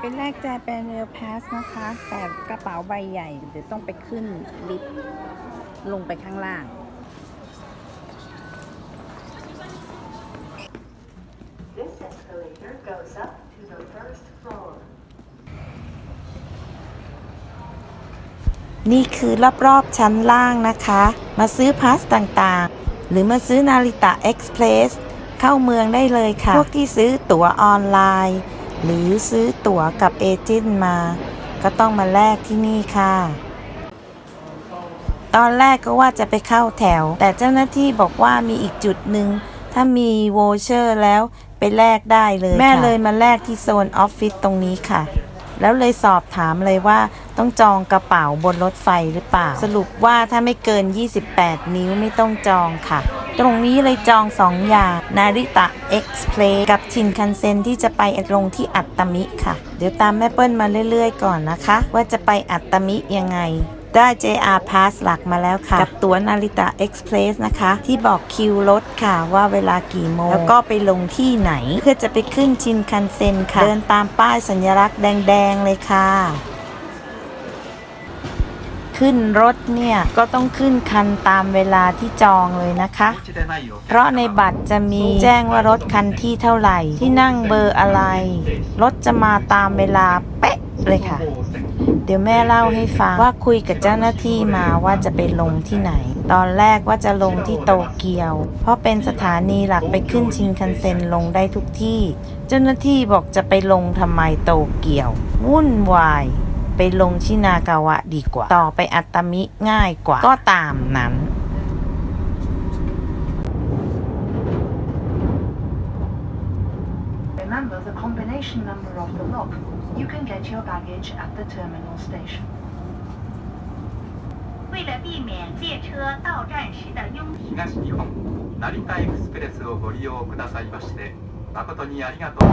ไปแลกแจแปนเรลพาสนะคะ แต่กระเป๋าใบใหญ่เดี๋ยวต้องไปขึ้นลิฟต์ลงไปข้างล่าง This escalator goes up to the first floor. นี่คือรอบๆชั้นล่างนะคะ มาซื้อพาสต่างๆ หรือมาซื้อนาริตะเอ็กซ์เพรสเข้าเมืองได้เลยค่ะ พวกที่ซื้อตั๋วออนไลน์ หรือซื้อตั๋วกับเอเจนต์มา ก็ต้องมาแลกที่นี่ค่ะ ตอนแรกก็ว่าจะไปเข้าแถว แต่เจ้าหน้าที่บอกว่ามีอีกจุดหนึ่ง ถ้ามีโวเชอร์แล้วไปแลกได้เลยแม่เลยมาแลกที่โซนออฟฟิศตรงนี้ค่ะ แล้วเลยสอบถามเลยว่าต้องจองกระเป๋าบนรถไฟหรือเปล่า สรุปว่าถ้าไม่เกิน 28 นิ้วไม่ต้องจองค่ะ ตรงนี้เลยจอง 2 อย่าง นาริตะเอ็กซ์เพลกับชินคันเซ็นที่จะไปลงที่อัตตมิค่ะ เดี๋ยวตามแม่เปิ้ลมาเรื่อยๆ ก่อนนะคะ ว่าจะไปอัตตมิยังไง ได้ JR Pass หลักมาแล้วค่ะ กับตั๋วนาริตะ Express นะคะ ที่บอกคิวรถค่ะว่าเวลากี่โมง แล้วก็ไปลงที่ไหน เพื่อจะไปขึ้นชินคันเซ็นค่ะ เดินตามป้ายสัญลักษณ์แดง ๆ เลยค่ะ ขึ้นรถเนี่ย ก็ต้องขึ้นคันตามเวลาที่จองเลยนะคะ เพราะในบัตรจะมีแจ้งว่ารถคันที่เท่าไหร่ ที่นั่งเบอร์อะไร รถจะมาตามเวลาเป๊ะเลยค่ะ เดี๋ยวแม่เล่าให้ฟังว่าคุยกับเจ้าหน้าที่มาว่าจะไปลงที่ไหน ตอนแรกว่าจะลงที่โตเกียว เพราะเป็นสถานีหลักไปขึ้นชินคันเซ็นลงได้ทุกที่ เจ้าหน้าที่บอกจะไปลงทำไมโตเกียว วุ่นวาย ไปลงชินากาวะดีกว่า ต่อไปอัตตมิง่ายกว่า ก็ตามนั้น Remember the combination number of the lock. You can get your baggage at the terminal station. 为了避免列车到站时的拥挤，東日本成田エクスプレスをご利用くださいまして誠にありがとう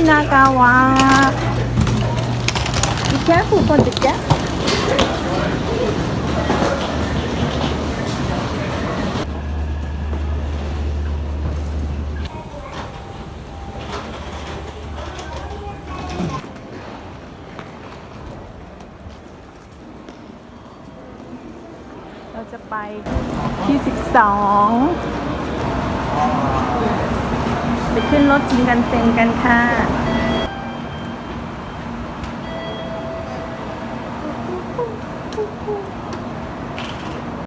ชินากาวะ Be careful for the gap เราจะไปที่ 12 ไปขึ้นรถชินกันเซ็งกันค่ะ